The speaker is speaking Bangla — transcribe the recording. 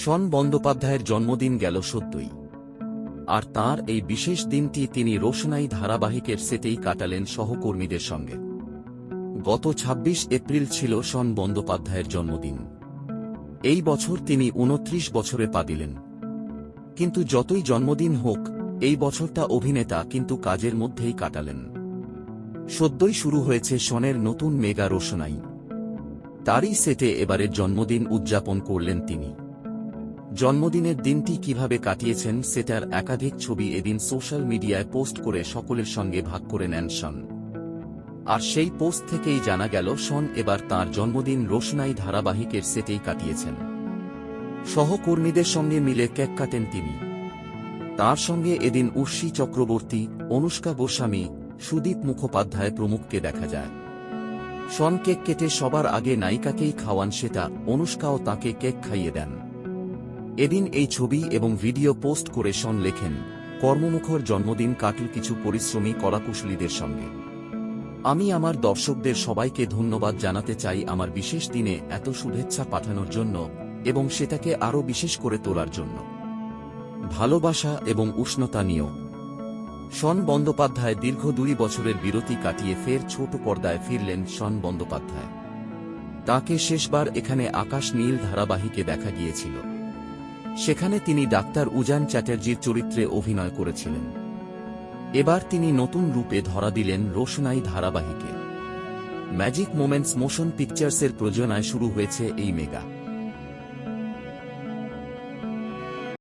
শন বন্দ্যোপাধ্যায়ের জন্মদিন গেল সদ্যই আর তার এই বিশেষ দিনটি তিনি রোশনাই ধারাবাহিকের সেটেই কাটালেন সহকর্মীদের সঙ্গে। গত ২৬ এপ্রিল ছিল শন বন্দ্যোপাধ্যায়ের জন্মদিন। এই বছর তিনি উনত্রিশ বছরে পা দিলেন। কিন্তু যতই জন্মদিন হোক, এই বছরটা অভিনেতা কিন্তু কাজের মধ্যেই কাটালেন। সদ্যই শুরু হয়েছে শনের নতুন মেগা রোশনাই। তারই সেটে এবারের জন্মদিন উদযাপন করলেন তিনি। জন্মদিনের দিনটি কীভাবে কাটিয়েছেন সেটার একাধিক ছবি এদিন সোশ্যাল মিডিয়ায় পোস্ট করে সকলের সঙ্গে ভাগ করে নেন শন। আর সেই পোস্ট থেকেই জানা গেল, শন এবার তার জন্মদিন রোশনাই ধারাবাহিকের সেটেই কাটিয়েছেন। সহকর্মীদের সঙ্গে মিলে কেক কাটেন তিনি। তার সঙ্গে এদিন উর্ষি চক্রবর্তী, অনুষ্কা গোস্বামী, সুদীপ মুখোপাধ্যায় প্রমুখকে দেখা যায়। শন কেক কেটে সবার আগে নায়িকাকেই খাওয়ান সেটা, অনুষ্কাও তাকে কেক খাইয়ে দেন। এদিন এই ছবি এবং ভিডিও পোস্ট করে শন লেখেন, কর্মমুখর জন্মদিন কাটল কিছু পরিশ্রমী কলাকুশলীদের সঙ্গে। আমি আমার দর্শকদের সবাইকে ধন্যবাদ জানাতে চাই আমার বিশেষ দিনে এত শুভেচ্ছা পাঠানোর জন্য এবং সেটাকে আরও বিশেষ করে তোলার জন্য। ভালোবাসা এবং উষ্ণতা নিয়েও। শন বন্দ্যোপাধ্যায় দীর্ঘ দুই বছরের বিরতি কাটিয়ে ফের ছোট পর্দায় ফিরলেন শন বন্দ্যোপাধ্যায়। তাকে শেষবার এখানে আকাশ নীল ধারাবাহিকে দেখা গিয়েছিল। সেখানে তিনি ডাক্তার উজান চ্যাটার্জির চরিত্রে অভিনয় করেছিলেন। এবার তিনি নতুন রূপে ধরা দিলেন রোশনাই ধারাবাহিকে। ম্যাজিক মোমেন্টস মোশন পিকচার্সের প্রযোজনায় শুরু হয়েছে এই মেগা।